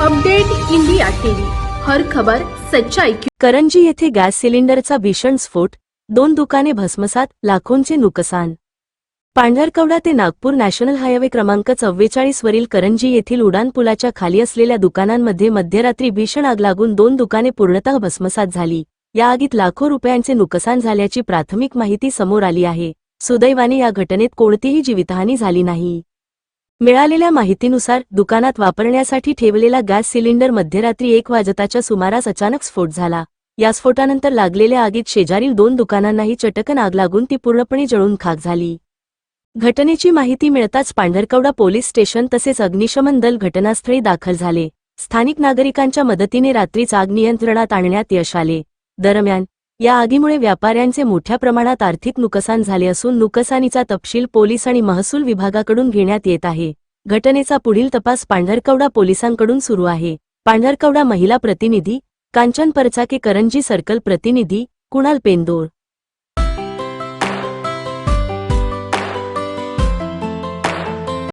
Update India TV. हर खबर सच्चाई की करंजी येथे गॅस सिलेंडरचा भीषण स्फोट दोन दुकाने भस्मसात लाखोंचे नुकसान. पांढरकवडा ते नागपूर नॅशनल हायवे क्रमांक चव्वेचाळीस वरील करंजी येथील उडान पुलाच्या खाली असलेल्या दुकानांमध्ये मध्यरात्री भीषण आग लागून दोन दुकाने पूर्णतः भस्मसात झाली. या आगीत लाखो रुपयांचे नुकसान झाल्याची प्राथमिक माहिती समोर आली आहे. सुदैवाने या घटनेत कोणतीही जीवितहानी झाली नाही. मिळालेल्या माहितीनुसार दुकानात वापरण्यासाठी ठेवलेला गॅस सिलेंडर मध्यरात्री एक वाजताच्या सुमारास अचानक स्फोट झाला. या स्फोटानंतर लागलेल्या आगीत शेजारील दोन दुकानांनाही चटकन आग लागून ती पूर्णपणे जळून खाक झाली. घटनेची माहिती मिळताच पांढरकवडा पोलीस स्टेशन तसेच अग्निशमन दल घटनास्थळी दाखल झाले. स्थानिक नागरिकांच्या मदतीने रात्रीच आग नियंत्रणात आणण्यात यश आले. दरम्यान या आगीमुळे व्यापाऱ्यांचे मोठ्या प्रमाणात आर्थिक नुकसान झाले असून नुकसानीचा तपशील पोलीस आणि महसूल विभागाकडून घेण्यात येत आहे. घटनेचा पुढील तपास पांढरकवडा पोलिसांकडून सुरू आहे. पांढरकवडा महिला प्रतिनिधी कांचन परचाके करंजी सर्कल प्रतिनिधी कुणाल पेंदोर.